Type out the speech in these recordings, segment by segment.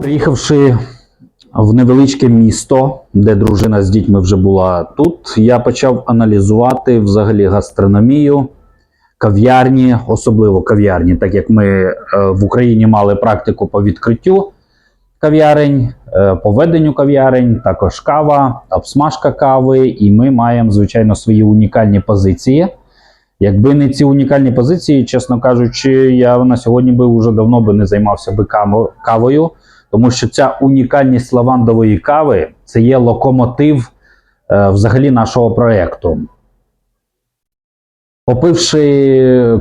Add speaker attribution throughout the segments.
Speaker 1: Приїхавши в невеличке місто, де дружина з дітьми вже була тут, я почав аналізувати взагалі гастрономію, кав'ярні, особливо кав'ярні, так як ми е, в Україні мали практику по відкриттю кав'ярень, е, по веденню кав'ярень, також кава, обсмажка кави, і ми маємо, звичайно, свої унікальні позиції. Якби не ці унікальні позиції, чесно кажучи, я на сьогодні би вже давно би не займався би кавою, тому що ця унікальність лавандової кави це є локомотив е, взагалі нашого проєкту. Попивши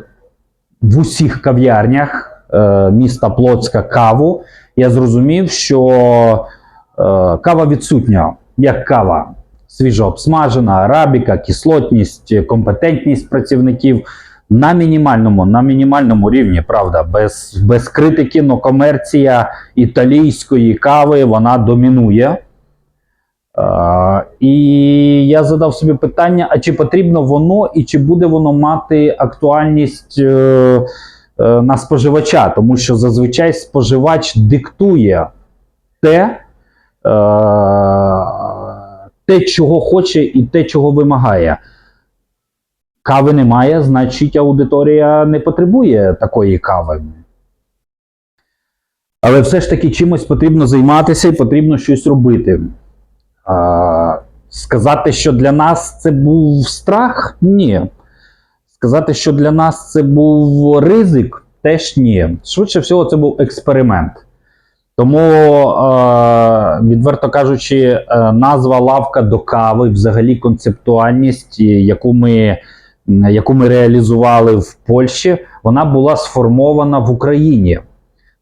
Speaker 1: в усіх кав'ярнях е, міста Плотська каву, я зрозумів, що е, кава відсутня як кава. Свіжо обсмажена, арабіка, кислотність, компетентність працівників на мінімальному, на мінімальному рівні, правда, без, без критики, но комерція італійської кави вона домінує. Е, і я задав собі питання: а чи потрібно воно і чи буде воно мати актуальність е, е, на споживача? Тому що зазвичай споживач диктує те, е, те, чого хоче, і те, чого вимагає. Кави немає, значить аудиторія не потребує такої кави. Але все ж таки чимось потрібно займатися і потрібно щось робити. А, сказати, що для нас це був страх? Ні. Сказати, що для нас це був ризик, теж ні. Швидше всього, це був експеримент. Тому, е, відверто кажучи, е, назва лавка до кави, взагалі концептуальність, яку ми, яку ми реалізували в Польщі, вона була сформована в Україні.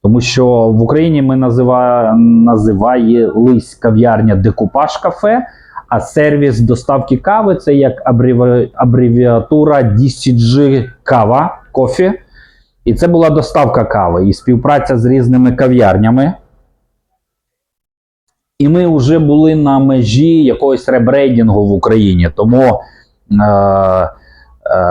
Speaker 1: Тому що в Україні ми назива, називаєлись кав'ярня Декупаж кафе, а сервіс доставки кави це як абреві- абревіатура DCG кава, кофі. І це була доставка кави і співпраця з різними кав'ярнями. І ми вже були на межі якогось ребрейдингу в Україні. Тому е, е,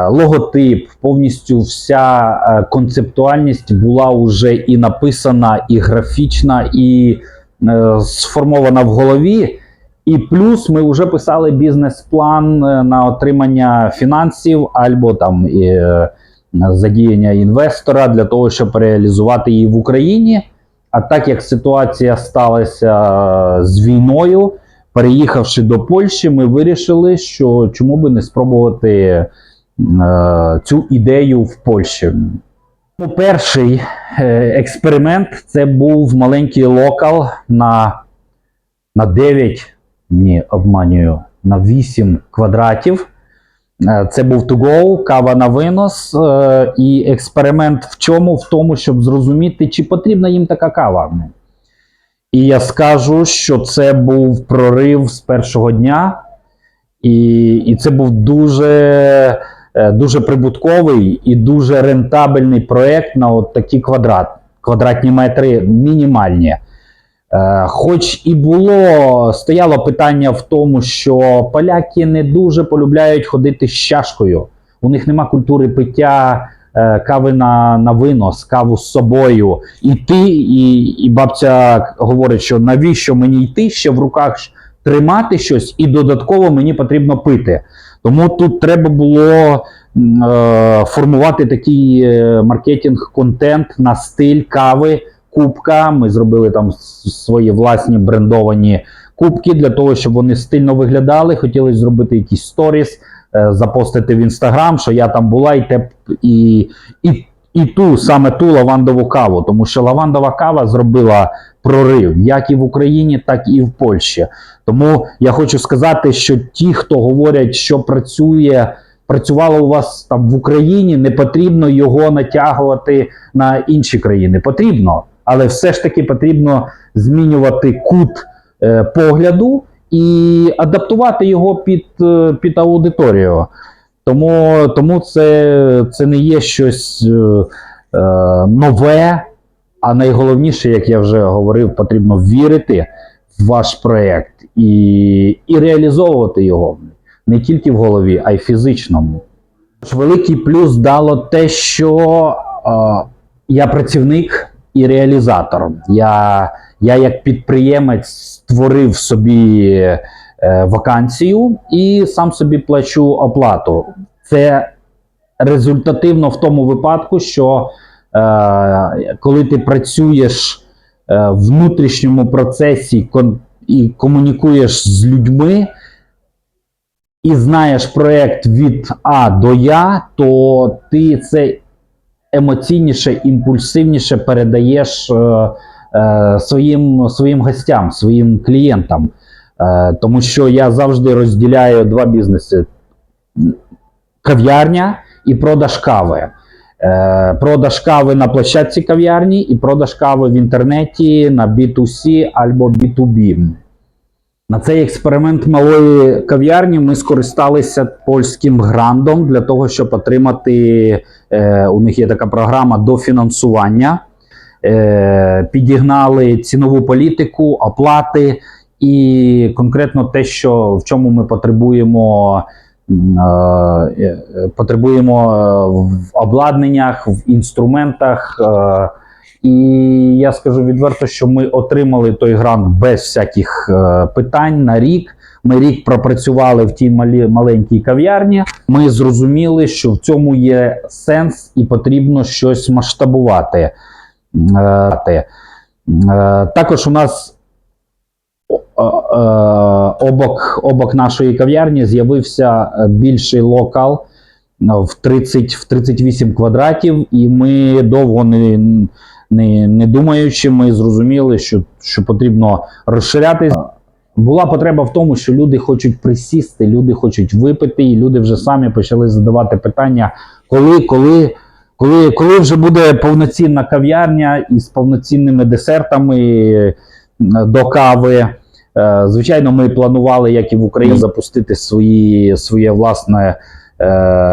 Speaker 1: логотип, повністю вся е, концептуальність була вже і написана, і графічна, і е, сформована в голові. І плюс ми вже писали бізнес-план е, на отримання фінансів або там е, задіяння інвестора для того, щоб реалізувати її в Україні. А так як ситуація сталася з війною, переїхавши до Польщі, ми вирішили, що чому би не спробувати е, цю ідею в Польщі. Ну, Перший е, експеримент це був маленький локал на, на 9, ні, обманюю, на 8 квадратів. Е, Це був to go, кава на винос. е, І експеримент в чому? В тому, щоб зрозуміти, чи потрібна їм така кава. І я скажу, що це був прорив з першого дня, і, і це був дуже, е, дуже прибутковий і дуже рентабельний проєкт на от такі квадрат, квадратні метри мінімальні. Е, Хоч і було, стояло питання в тому, що поляки не дуже полюбляють ходити з чашкою. У них нема культури пиття е, кави на, на винос, каву з собою. І ти, і, і бабця говорить, що навіщо мені йти ще в руках тримати щось, і додатково мені потрібно пити. Тому тут треба було е, формувати такий маркетинг-контент на стиль кави кубка. Ми зробили там свої власні брендовані кубки для того, щоб вони стильно виглядали. Хотіли зробити якісь сторіс, е, запостити в інстаграм, що я там була, і те і, і, і ту саме ту лавандову каву, тому що лавандова кава зробила прорив як і в Україні, так і в Польщі. Тому я хочу сказати, що ті, хто говорять, що працює. Працювало у вас там в Україні, не потрібно його натягувати на інші країни. Потрібно, але все ж таки потрібно змінювати кут е, погляду і адаптувати його під, е, під аудиторію. Тому, тому це, це не є щось е, нове, а найголовніше, як я вже говорив, потрібно вірити в ваш проєкт і, і реалізовувати його не тільки в голові, а й фізичному. Великий плюс дало те, що е, я працівник і реалізатор. Я, я як підприємець створив собі е, вакансію і сам собі плачу оплату. Це результативно в тому випадку, що е, коли ти працюєш е, в внутрішньому процесі кон- і комунікуєш з людьми, і знаєш проект від А до Я, то ти це емоційніше, імпульсивніше передаєш е, е, своїм, своїм гостям, своїм клієнтам. Е, тому що я завжди розділяю два бізнеси: кав'ярня і продаж кави. Е, продаж кави на площадці кав'ярні і продаж кави в інтернеті на B2C або B2B. На цей експеримент малої кав'ярні ми скористалися польським грандом для того, щоб отримати. Е, у них є така програма дофінансування. Е, підігнали цінову політику, оплати і конкретно те, що в чому ми потребуємо. е, е, Потребуємо е, в обладнаннях, в інструментах. І я скажу відверто, що ми отримали той грант без всяких е, питань на рік. Ми рік пропрацювали в тій малі, маленькій кав'ярні. Ми зрозуміли, що в цьому є сенс і потрібно щось масштабувати. Е. Е, Також у нас е, обок, обок нашої кав'ярні з'явився більший локал в 30, в 38 квадратів, і ми довго не, не, не думаючи, ми зрозуміли, що, що потрібно розширятись. Була потреба в тому, що люди хочуть присісти, люди хочуть випити, і люди вже самі почали задавати питання, коли, коли, коли, коли вже буде повноцінна кав'ярня із повноцінними десертами е, до кави. Е, Звичайно, ми планували, як і в Україні, запустити свої, своє власне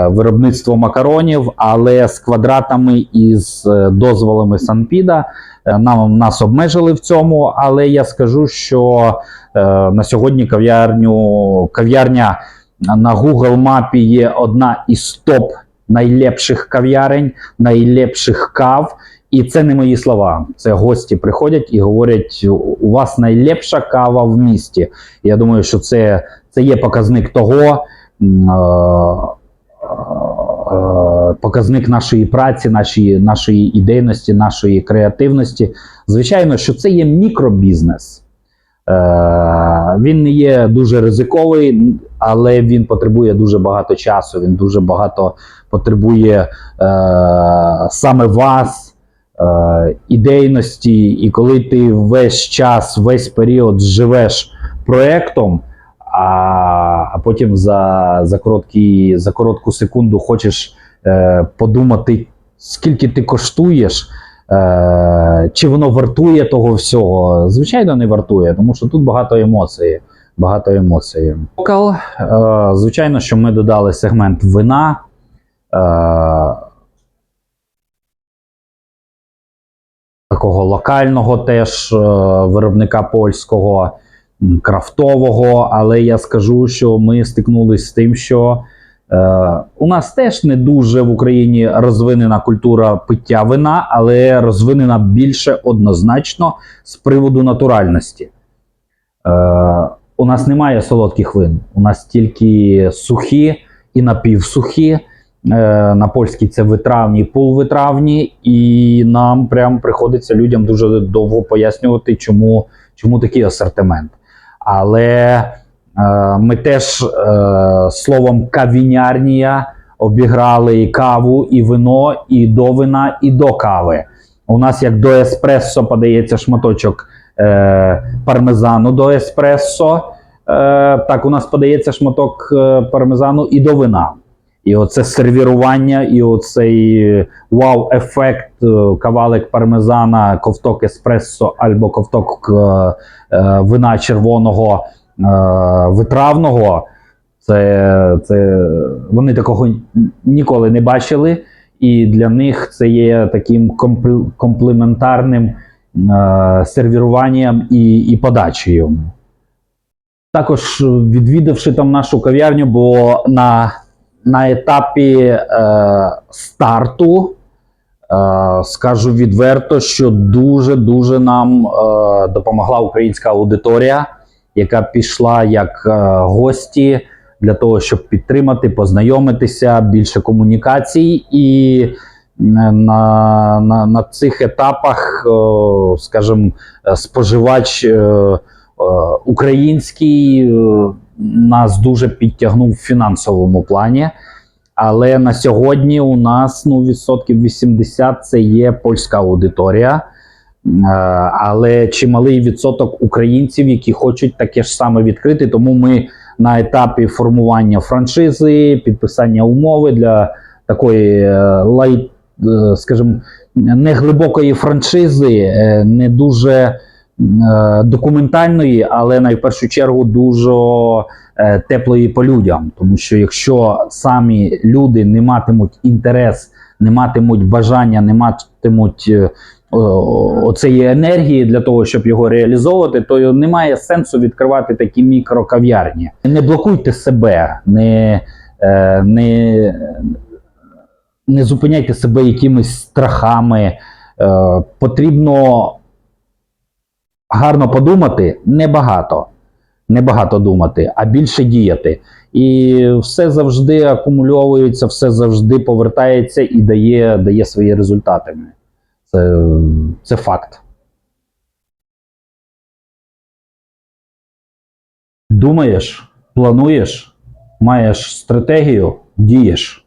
Speaker 1: виробництво макаронів, але з квадратами і з е, дозволами Санпіда е, нам нас обмежили в цьому. Але я скажу, що е, на сьогодні кав'ярню кав'ярня на Google мапі є одна із топ найлепших кав'ярень, найлепших кав. І це не мої слова. Це гості приходять і говорять: у вас найлепша кава в місті. Я думаю, що це, це є показник того. е, е, Показник нашої праці, нашої, нашої ідейності, нашої креативності. Звичайно, що це є мікробізнес. Е, Він не є дуже ризиковий, але він потребує дуже багато часу. Він дуже багато потребує е, саме вас, е, ідейності. І коли ти весь час, весь період живеш проектом, а, а потім за, за, короткий, за коротку секунду хочеш е, подумати, скільки ти коштуєш. Е, чи воно вартує того всього? Звичайно, не вартує, тому що тут багато емоцій. Багато емоцій. Локал, е, звичайно, що ми додали сегмент вина. Е, такого локального теж е, виробника польського, крафтового. Але я скажу, що ми стикнулися з тим, що е, у нас теж не дуже в Україні розвинена культура пиття вина, але розвинена більше однозначно з приводу натуральності. Е, у нас немає солодких вин, у нас тільки сухі і напівсухі. Е, на польській це витравні, полвитравні, і нам прям приходиться людям дуже довго пояснювати, чому, чому такий асортимент. Але е, ми теж е, словом кавінярнія обіграли і каву, і вино, і до вина, і до кави. У нас як до еспресо подається шматочок е, пармезану до еспресо. Так, у нас подається шматок пармезану і до вина. І оце сервірування, і оцей вау-ефект, е, кавалик пармезана, ковток еспресо або ковток е, е, вина червоного е, витравного. Це, це вони такого ніколи не бачили. І для них це є таким комплементарним е, сервіруванням і, і подачею. Також відвідавши там нашу кав'ярню, бо на, на етапі е, старту Е, Скажу відверто, що дуже дуже нам е, допомогла українська аудиторія, яка пішла як е, гості для того, щоб підтримати, познайомитися, більше комунікацій. І е, на, на, на цих етапах, е, скажімо, е, споживач е, е, український е, нас дуже підтягнув в фінансовому плані. Але на сьогодні у нас ну, відсотків 80 це є польська аудиторія. Е, Але чималий відсоток українців, які хочуть таке ж саме відкрити. Тому ми на етапі формування франшизи, підписання умови для такої е, лайт, е, скажімо, неглибокої франшизи, не дуже документальної, але найпершу чергу дуже е, теплої по людям. Тому що якщо самі люди не матимуть інтерес, не матимуть бажання, не матимуть е, оцеї енергії для того, щоб його реалізовувати, то немає сенсу відкривати такі мікрокав'ярні. Не блокуйте себе, не, е, не, не зупиняйте себе якимись страхами. Е, Потрібно гарно подумати, небагато. Небагато думати, а більше діяти. І все завжди акумульовується, все завжди повертається і дає, дає свої результати. Це, це факт. Думаєш, плануєш, маєш стратегію, дієш.